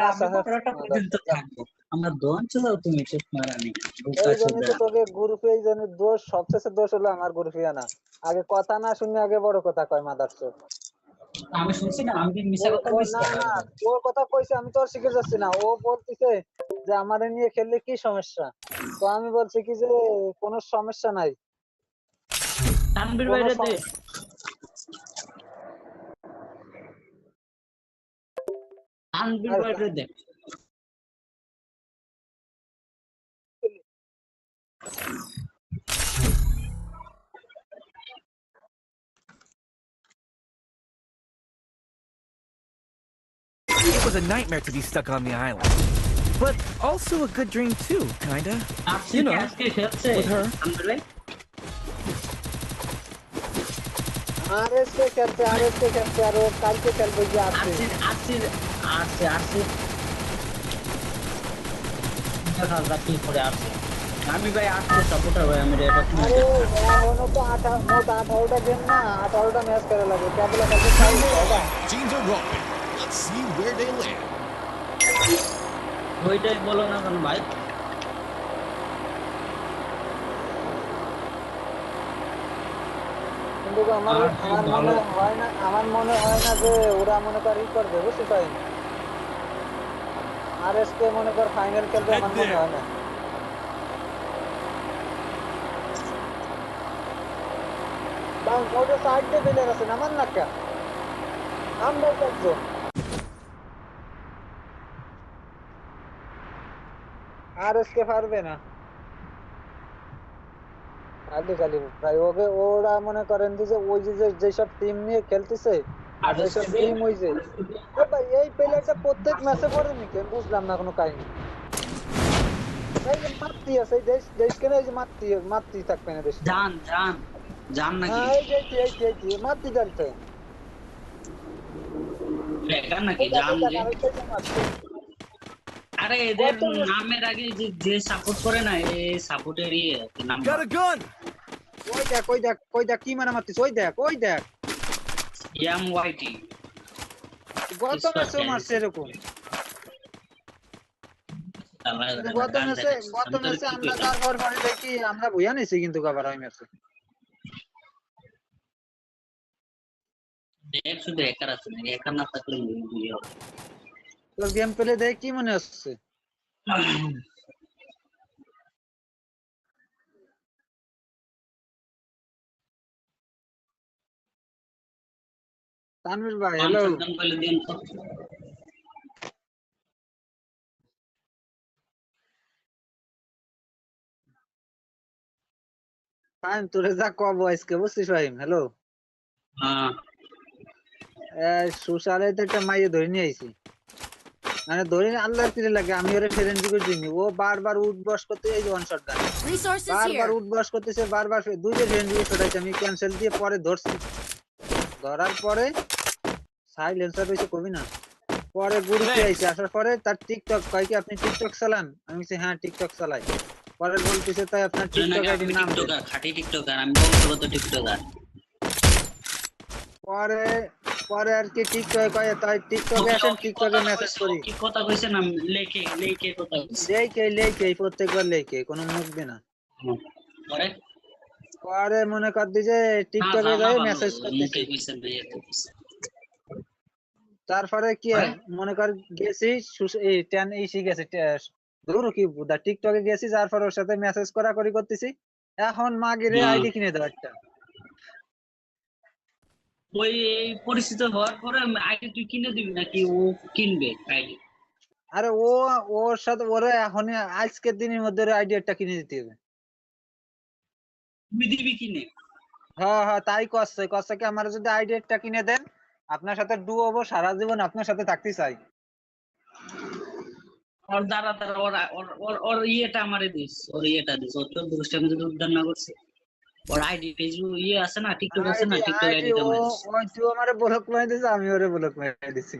পর্যন্ত থাকব। আমরা দঞ্চ দাও তুমি চুপ মারানি তোকে গ্রুপে এই জন্য দোষ সবচেয়ে দোষ হলো আমার গ্রুপে আনা আগে কথা না শুনে আগে বড় কথা কয় মাদার চোদ। আমি শুনছি না আমি কথা বলছি না না ওর কথা কইছে আমি তো আর শিখে যাচ্ছি না। ও বলতেছে যে আমারে নিয়ে খেললে কি সমস্যা? তো আমি বলছি কি যে কোনো সমস্যা নাই। Tanvir undivided them. It was a nightmare to be stuck on the island. But also a good dream too, kinda. After you know, with her. আসছে আসছে। আসছে আসছে দেখা যাক কি করে আসছে। আমি ভাই আসছে সাপোর্টার ভাই আমি এটা তুমি আরে এখনও তো আঠা মোট আঠারোটা গেম না আঠারোটা ম্যাচ করা লাগে কেবল খেলতে চাই বাবা Teams are rolling. Let's see where they land. ওইটাই বলো না কেন ভাই? কিন্তু আমার আমার মনে হয় না আমার মনে হয় না যে ওরা মনে কর ই করবে বুঝতে পারি আর এস কে মনে কর ফাইনাল খেলবে আমার মনে হয় না। বাং ওটা সাইড দিয়ে ফেলে গেছে নামান না কে? আমরা একজন আর এস কে পারবে না। খালি খালি ভাই ওকে ওরা মনে করেন যে ওই যে যে- যেসব টিম নিয়ে খেলতেছে এ এই প্লেয়ারটা প্রত্যেক ম্যাচে পড়ে নি বুঝলাম না কোনো কাহিনী। মারতি আছে এই দেশ দেশ কেন এই যে মারতি মারতি থাকবে না দেশ জান জান জান নাকি? হ্যাঁ এই যে এই যে, এই যে, মারতি জানতে বেকার নাকি? জান আরে এদের নামের আগে যে যে সাপোর্ট করে না এই সাপোর্টের ইয়ে নাম ওই দেখ ওই দেখ ওই দেখ কি মারা মারতিস ওই দেখ ওই দেখ। এম ওয়াইটি গত This ম্যাচে was মারছে এরকম গত ম্যাচে গত ম্যাচে আমরা তারপর পরে দেখি আমরা ভুয়া নিছি কিন্তু আবার ওই ম্যাচে দেখ শুধু একার আছে না একার না থাকলে ইয়ে হবে। তোর গেম প্লে দেখে কি মনে হচ্ছে তানভীর ভাই হ্যালো। ফাইন তোরে যা কব আজকে বুঝছিস ফাইম হ্যালো হ্যাঁ। সুশালে তো একটা মাইয়ে ধরে নিয়ে আইছি। মানে ধরে আল্লাহর তীরে লাগে আমি ওরে ফ্রেন্ড করে দিইনি। ও বারবার উঠ বস করতে এই যে ওয়ান শট গান বারবার here. উঠ বস করতেছে বারবার দুইটা ফ্রেন্ড দিয়ে ছড়াইছে আমি ক্যান্সেল দিয়ে পরে ধরছি। ধরার পরে সাইলেন্সার হইছে কবি না। পরে গ্রুপে আইছে আসার পরে তার টিকটক কয় কি আপনি টিকটক চালান? আমি বলছি হ্যাঁ টিকটক চালাই। পরে বলতেছে তাই আপনার টিকটক আইডির নাম। টিকটকার খাঁটি টিকটকার আমি বংশগত টিকটকার পরে পরে আর কি টিকটক কয় তাই টিকটকে আসেন টিকটকে মেসেজ করি। কি কথা কইছে না লেখে লেখে কথা প্রত্যেকবার কোনো মুখ দে না। পরে? পরে মনে কর দি যে টিকটকে যাই মেসেজ করতেছি কইছে না ইয়ে কইছে। তারপরে কি পরে? মনে কর গেছি টেন ইসি গেছে ধরো কি বুদা টিকটকে গেছি যার পর ওর সাথে মেসেজ করা করি করতেছি। এখন মাগিরে হুম। আইডি কিনে দাও একটা। ওই এই পরিস্থিতি হওয়ার পরে আইডি তুই কিনে দিবি নাকি ও কিনবে আইডি আরে ও ওর সাথে ওরে এখন আজকের দিনের মধ্যে আইডি একটা কিনে দিতে হবে। দিবি কিনে? হ্যাঁ হ্যাঁ তাই করছে করছে কি আমার যদি আইডি একটা কিনে দেন আপনার সাথে ডু হব সারা জীবন আপনার সাথে থাকতে চাই। ওর দ্বারা দ্বারা ওর ওর- ওর ইয়েটা আমারে দিস ওর ইয়েটা দিস ওর তো দুষ্টা আমি যদি উদ্ধার না করছে। ওর আইডি ফেসবুক ইয়ে আছে না টিকটক আছে না টিকটক আইডি আইডিটা ও ওই তুই আমারে ব্লক মারি দিছিস আমি ওরে ব্লক মারি দিছি।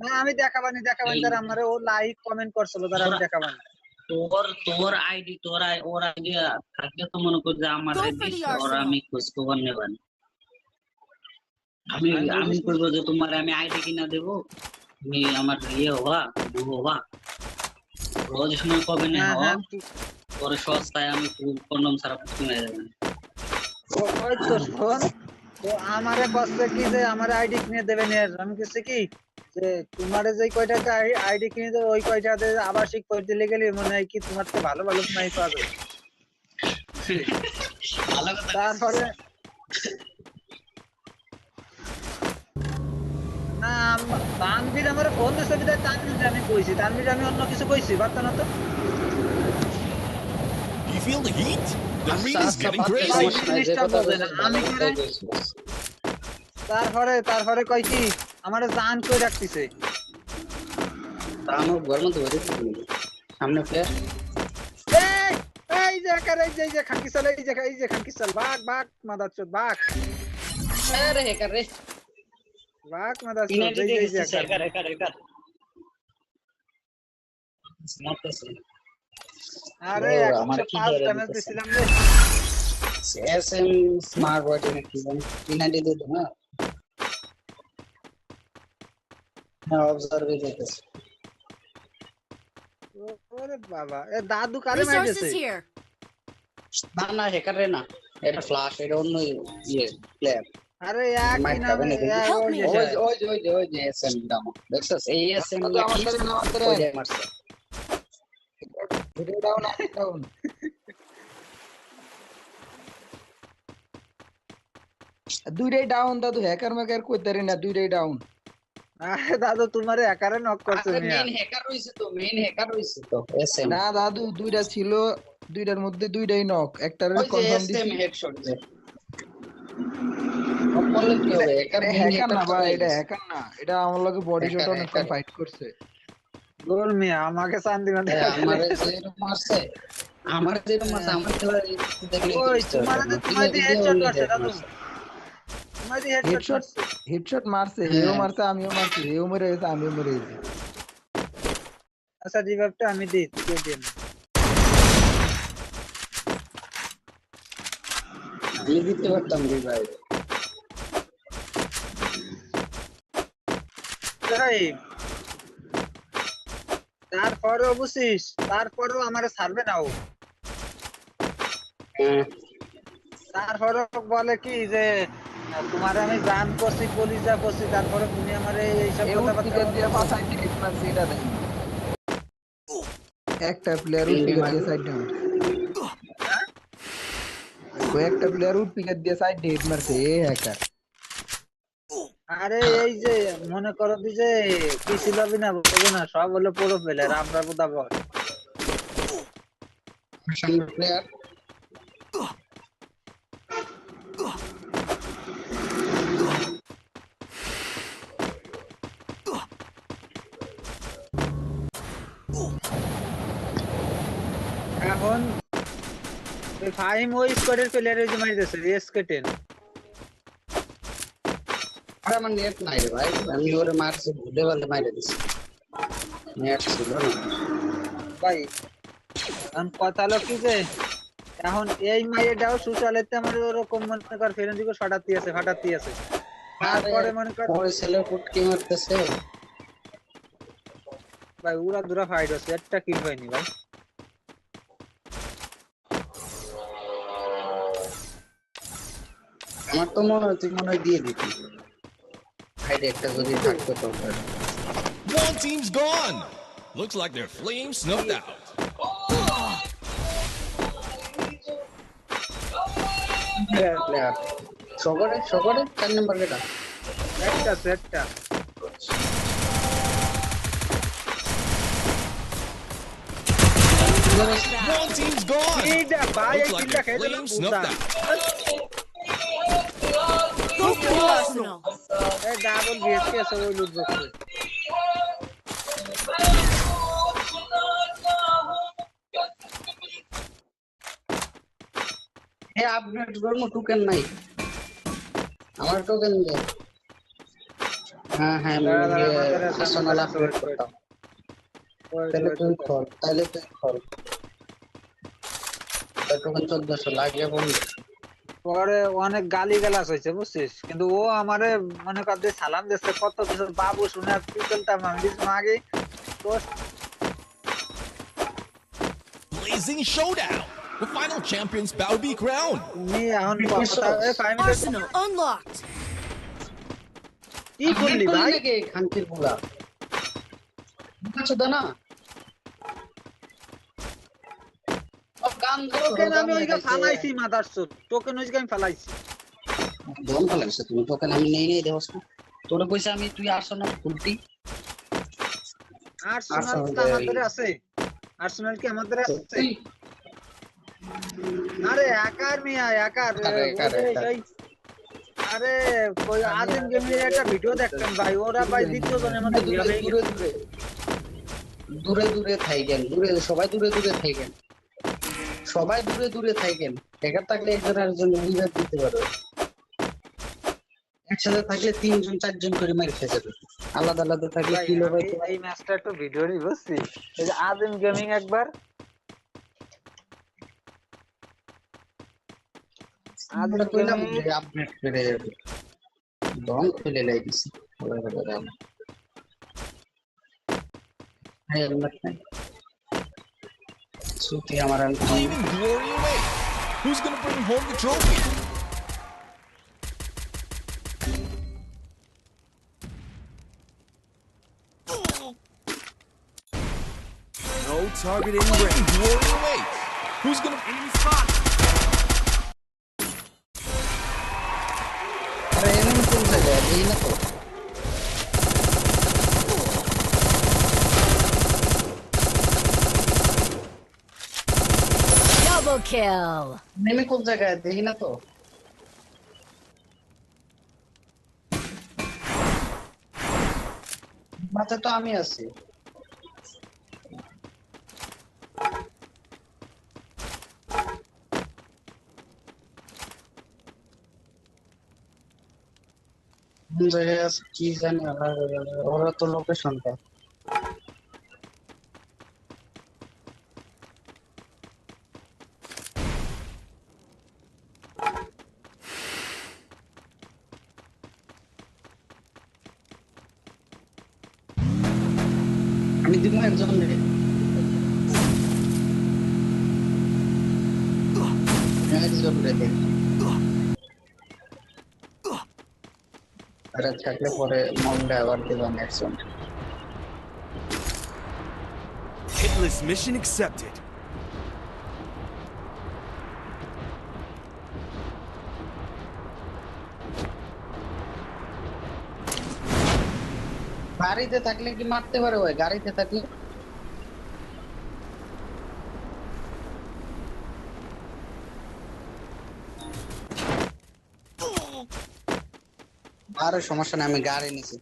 না আমি দেখাবানি দেখাবানি তার আমারে ও লাইক কমেন্ট করছিল তার আমি দেখাবানি। তোর তোর আইডি তোর আই- ওর আইডি থাকলে তো মনে কর যে আমার ওর আমি খোঁজ খবর নেবানি। আমি আমি করব যে তোমার আমি আইডি কিনা দেবো। তুমি আমার ইয়ে হবা বউ হবা। রোজ সময় কবে না হওয়া হ্যাঁ। পরে সস্তায় আমি কন্ডম ছাড়া কিনে দেবেন ওই তো শোন তো আমারে কষ্ট কি যে আমার আইডি কিনে দেবে নে। আমি কিছু কি যে তোমারে যে কয়টাতে আইডি কিনে দেবে ওই কয়টাতে আবাসিক করে দিলে গেলে মনে হয় কি তোমার তো ভালো ভালো নাই কথা। তারপরে না তানভীর আমার ফোন দিছে তানভীর আমি কইছি তানভীর আমি অন্য কিছু কইছি বার্তা না তো। You feel the heat? The আচ্ছা, is আচ্ছা, getting crazy. করে-। তারপরে তারপরে কয় কি? আমার জান কই রাখতিছে আমার ঘর মধ্যে ধরে সামনে প্লেয়ার এই যে একার এই যে এই যে খানকি চাল এই যে এই যে খানকি চাল বাঘ বাঘ মাদার চোদ বাঘ। আরে হেকার রে। বাঘ মাদার চোদ ইনাইটেড এই যে এই যে গেছে একার। হেকার হেকার হেকার মারতেছে আরে ও, একশো আমার কি পাঁচ ধরে ড্যামেজ দিতেছে? দিছিলাম রে এসএম স্মার্ট ওয়াচ নাকি জানি ইনাইটেড দিতে না হ্যাঁ অবজার্ভ করতেছে ও- ওরে বাবা এ দাদু কারে মাইতেছে Resources here. না না হেকার রে না এটা ফ্লাশ এটা অন্য ইয়ে প্লেয়ার আরে একই নামে খাবে না কিন্তু। এ- Help ওই ওই ওই ওই যে এসএম দাম দেখছস এই এসএম দাদা, আমার সাথে নামাজ পড়ে। মারছে। ভিডিও ডাউন দুইটাই ডাউন দাদু। হ্যাকার ম্যাকার কইতারি না দুইটাই ডাউন আরে দাদু তোমারে একারে নক করছে মেইন হ্যাকার হইছে তো মেইন হ্যাকার হইছে তো এসএম না দাদু দুইটা ছিল দুইটার মধ্যে দুইটাই নক একটার কনফার্ম এসএম দিছি। হেডশট যে কি হবে? হ্যাকার হ্যাকার না ভাই এটা হ্যাকার না। এটা আমার লগে বডি শট অনেকক্ষণ ফাইট করছে। গোল মিয়া আমাকে শান্তি আমারে যেরকম মারছে আমার যেরকম মারছে আমার খেলা দেখলে ওই তোমারে তো তোমার হেডশট করছে দাদু হেডশট হেডশট মারছে হেও মারছে আমিও মারছি হেও মরে গেছে আমিও মরে গেছি। আচ্ছা রিভাইভটা আমি দিই তুই দিন আমি দিতে পারতাম রে ভাই। তাই তারপরেও আমার ছাড়বে না ও। হ্যাঁ বলে কি যে তোমার আমি গান করছি কলিজা করছি তারপরে তুমি আমার এইসব দিয়ে এটা দেখ একটা প্লেয়ার উৎপিকে দিয়ে সাইড ডাউন একটা প্লেয়ার উৎপিকে দিয়ে সাইড হিট মারছে এ হ্যাকার আরে এই যে মনে করো তুই যে কি ছিল না বলব না সব হলো পুরো প্লেয়ার আমরা বোধা বল? প্লেয়ার এখন ফাইম ওই স্কোয়াডের প্লেয়ার ওই যে মারিতেছে এসকে টেন আরে আমার নেট নাই রে ভাই আমি ওরে মারছি ভুলে বলে মাইরে দিছি নেট ছিল না ভাই এখন কথা হলো কি যে এখন এই মাইয়েটাও সুশালেতে আমার ওরকম মনে কর ফেরেন্সিকে ফাটাতি আছে ফাটাতি আছে তারপরে মনে কর ওই ছেলে ফুটকি মারতেছে ভাই উড়া দুরা ফাইট হচ্ছে একটা কিল পাইনি ভাই আমার তো মনে হয় তুই মনে হয় দিয়ে দিবি সাইডে একটা যদি থাকতো তো One team's gone. Looks like their flame snuffed out. Player সকরে সকরে চার নম্বর কেটা একটা সেটটা One team's gone. এইটা ভাই এই Looks like কিলটা their খেয়ে দিলাম flame snuffed out. Go For the arsenal. এই ডাবল বিএসকে আছে ওই লুট বক্সে এ আপগ্রেড করব টোকেন নাই আমার টোকেন দে হ্যাঁ হ্যাঁ দাঁড়া, দাঁড়া, মাথায় রাখ, পার্সোনাল মাথায় রাখ, আপগ্রেড wait, wait. করতাম ওই তাহলে ওই তুই তো। খোল তাহলে তুই খোল টোকেন চোদ্দশো লাগে বন্ধু পরে অনেক গালি গালাস হয়েছে বুঝছিস? কিন্তু ও আমারে মনে কর যে সালাম দিচ্ছে কত কিছু বাবু শুনে আমি দিছি আগে তো Blazing showdown. The final champions to be crowned. Arsenal unlocked. কি করলি ভাই? নাকি? খানকির পোলা বুঝছ না ও গান ধরো টোকেন আমি ওইকে ফালাইছি মাদার টোকেন ওইকে আমি ফালাইছি। দম ফেলাইছে তুমি টোকেন আমি নেই নেই দেবস না। তোরে কইছে আমি তুই আসো না ফুলটি আর্সেনাল আর্সেনাল তো আমাদের আছে? আর্সেনাল কি আমাদের আছে? আরে একার মিয়া একার। আরে কই আদিম গেমের একটা ভিডিও দেখতাম ভাই ওরা ভাই দ্বিতীয় জনের মধ্যে দূরে দূরে দূরে। দূরে দূরে থাইকেন দূরে সবাই দূরে দূরে থাইকেন সবাই দূরে দূরে থাকেন। একা থাকলে একজন আরেকজন রিভাইভ দিতে পারবে একসাথে থাকলে তিনজন চারজন করে মারি খেয়ে যাবে। আলাদা আলাদা থাকলে ভাই, কিলো আমি এই ম্যাচটা একটু ভিডিও নি বুঝছি? এই যে আদিম গেমিং একবার। আদিম কইলাম যে আপডেট করে যাবে দম খুলে লাই দিছি। Helmet Absolutely, Amaral. Claiming glory away. Who's going to bring home the trophy? No targeting ring. Glory away. Who's going to enemy spot? Kill. নেমে কোন জায়গায় দেখি না তো মাথা তো আমি আছি কোন জায়গায় আছে কি জানি ওরা তো লোকেশনটা আরে থাকলে পরে মনটা আবার দেবেন একজন Hitless mission accepted. গাড়িতে থাকলে কি মারতে পারে ভাই গাড়িতে থাকলে আরে সমস্যা নেই আমি গাড়ি নিছি।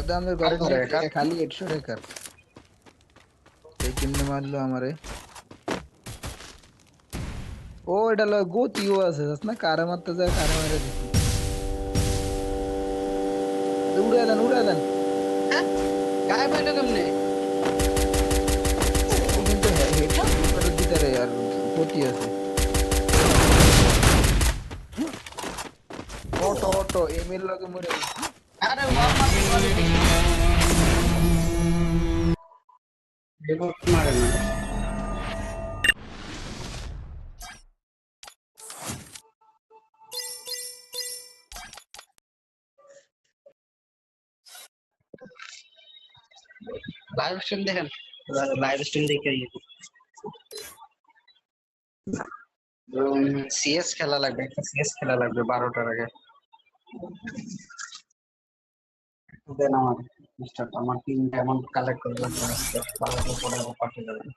দাদা আমাদের ঘরে আরে, ঢুকে এটা- খালি একশো টাকার এই কেমনে মারলো আমারে ও এটা লয় গতিও আছে জানিস না কারে মারতে যায় কারে মারে দিছি উড়ে দেন উড়ে দেন গায়ে পাইলো কেমনে ও কিন্তু হেড করে দিতে রে আর গতি আছে অটো অটো এমির লগে লাইভ স্ট্রিম দেখেন লাইভ স্ট্রিম দেখে ইয়ে সিএস খেলা লাগবে একটা সিএস খেলা লাগবে বারোটার আগে দেন আমার মিস্টার আমার টিমটা এমন কালেক্ট করে লাগবে আজকে বারোটার পরে পাঠিয়ে দেবেন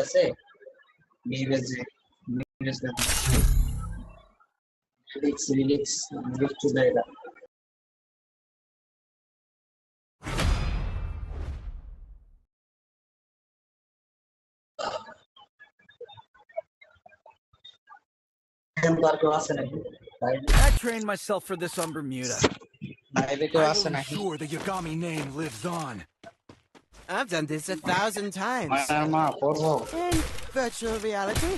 আছে? মিরাজে মিরাজে relax relax relax to আর কেউ আছে নাকি I trained myself for this on Bermuda. বাইরে কেউ I আছে will নাকি ensure the Yagami name lives on. I've done this a thousand times. মায়ের মা করবো In virtual reality.